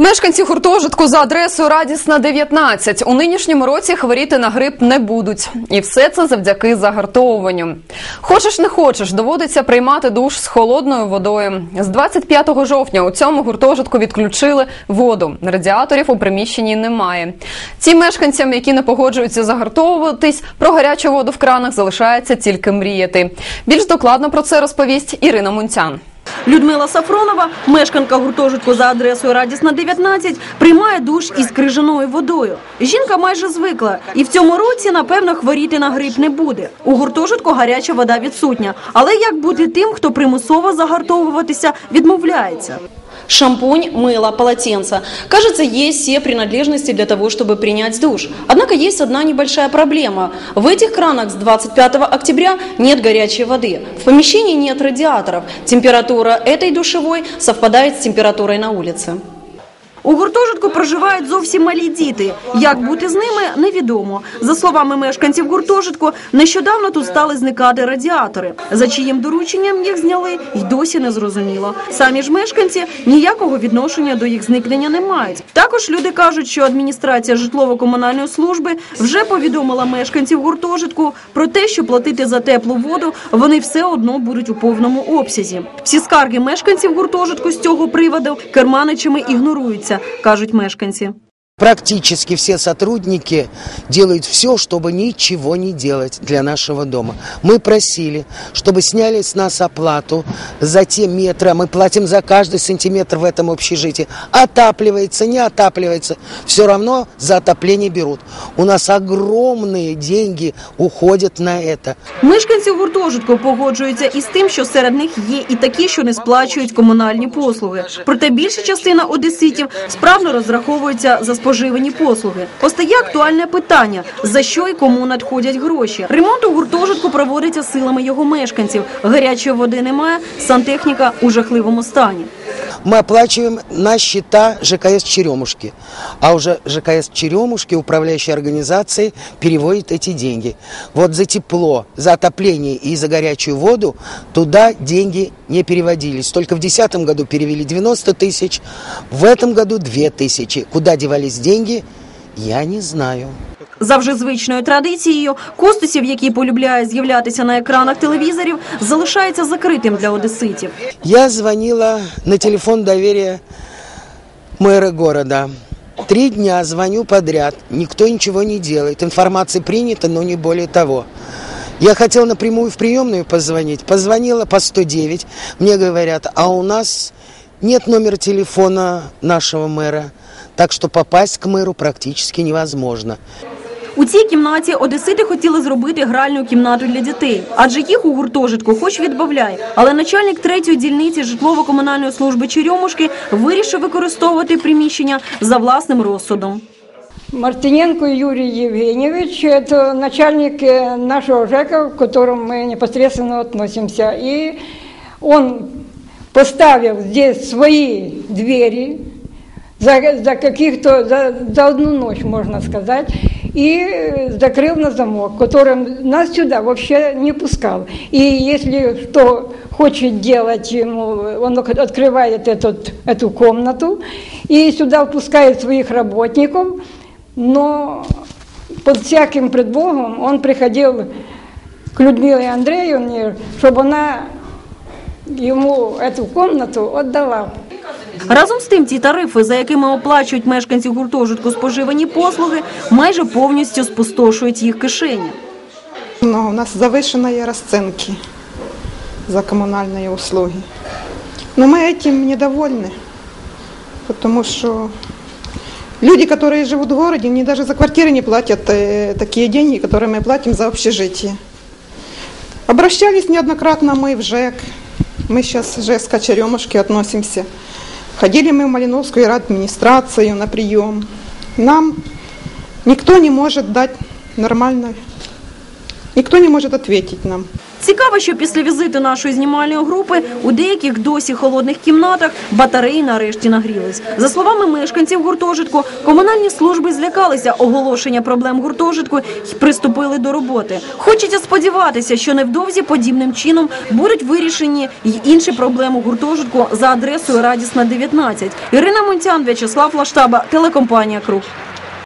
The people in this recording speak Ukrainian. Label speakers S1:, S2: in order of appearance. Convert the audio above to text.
S1: Мешканці гуртожитку за адресою Радісна 19 у нинішньому році хворіти на грип не будуть, і все це завдяки загартовуванню. Хочеш не хочеш, доводиться приймати душ з холодною водою. З 25 жовтня у цьому гуртожитку відключили воду. Радіаторів у приміщенні немає. Ці мешканцям, які не погоджуються загартовуватись, про гарячу воду в кранах залишається тільки мріяти. Більш докладно про це розповість Ірина Мунцян.
S2: Людмила Сафронова, мешканка гуртожитку за адресою Радісна 19, приймає душ із крижаною водою. Жінка майже звикла, і в цьому році, напевно, хворіти на грип не буде. У гуртожитку гаряча вода відсутня. Але як бути тим, хто примусово загартовуватися відмовляється? Шампунь, мыло, полотенце. Кажется, есть все принадлежности для того, чтобы принять душ. Однако есть одна небольшая проблема. В этих кранах с 25 октября нет горячей воды. В помещении нет радиаторов. Температура этой душевой совпадает с температурой на улице. У гуртожитку проживають зовсім малі діти. Як бути з ними, невідомо. За словами мешканців гуртожитку, нещодавно тут стали зникати радіатори. За чиїм дорученням їх зняли, й досі не зрозуміло. Самі ж мешканці ніякого відношення до їх зникнення не мають. Також люди кажуть, що адміністрація житлово-комунальної служби вже повідомила мешканців гуртожитку про те, що платити за теплу воду вони все одно будуть у повному обсязі. Всі скарги мешканців гуртожитку з цього приводу керманичами ігноруються, кажуть мешканці.
S3: Практически все сотрудники делают все, чтобы ничего не делать для нашего дома. Мы просили, чтобы сняли с нас оплату за те метры, а мы платим за каждый сантиметр в этом общежитии. Отапливается, не отапливается, все равно за отопление берут. У нас огромные деньги уходят на это.
S2: Мешканці гуртожитку погоджуються із тим, що серед них є і такі, що не сплачують комунальні послуги. Проте більша частина одеситів справно розраховується за споживані послуги. Постає актуальне питання: за що і кому надходять гроші. Ремонт у гуртожитку проводиться силами його мешканців. Гарячої води немає, сантехніка у жахливому стані.
S3: Мы оплачиваем на счета ЖКС Черемушки. А уже ЖКС Черемушки, управляющая организацией, переводит эти деньги. Вот за тепло, за отопление и за горячую воду туда деньги не переводились. Только в 2010 году перевели 90 тысяч, в этом году 2 тысячи. Куда девались деньги, я не знаю.
S2: За вже звичною традицією, Костусів, який полюбляє з'являтися на екранах телевізорів, залишається закритим для одеситів.
S3: Я звонила на телефон доверия мэра города. Три дня звоню подряд, никто ничего не делает. Информация принята, но не более того. Я хотела напрямую в приемную позвонить. Позвонила по 109. Мне говорят, а у нас нет номера телефона нашего мэра. Так что попасть к мэру практически невозможно.
S2: У цій кімнаті одесити хотіли зробити гральну кімнату для дітей, адже їх у гуртожитку хоч відбавляй. Але начальник третьої дільниці житлово-комунальної служби Черемушки вирішив використовувати приміщення за власним розсудом.
S4: Мартиненко Юрий Евгеньевич, это начальник э, нашего ЖЭКа, к которому мы непосредственно относимся. И он поставил здесь свои двери За, за каких-то, за, за одну ночь, можно сказать, и закрыл на замок, которым нас сюда вообще не пускал. И если кто хочет делать ему, он открывает этот, эту комнату и сюда впускает своих работников, но под всяким предлогом он приходил к Людмиле Андреевне, чтобы она ему эту комнату отдала.
S2: Разом з тим, ті тарифи, за якими оплачують мешканці гуртожитку споживані послуги, майже повністю спустошують їх кишені.
S5: Но у нас завышенные расценки за коммунальные услуги. Но мы этим недовольны, потому что люди, которые живут в городе, они даже за квартиры не платят э, такие деньги, которые мы платим за общежитие. Обращались неоднократно мы в ЖЭК, мы сейчас в ЖЭК Черемушки относимся. Ходили мы в Малиновскую администрацию на прием. Нам никто не может дать нормально, никто не может ответить нам.
S2: Цікаво, що після візиту нашої знімальної групи у деяких досі холодних кімнатах батареї нарешті нагрілись. За словами мешканців гуртожитку, комунальні служби злякалися оголошення проблем гуртожитку і приступили до роботи. Хочеться сподіватися, що невдовзі подібним чином будуть вирішені й інші проблеми гуртожитку за адресою Радісна 19. Ірина Мунтян, В'ячеслав Лаштаба, телекомпанія Круг.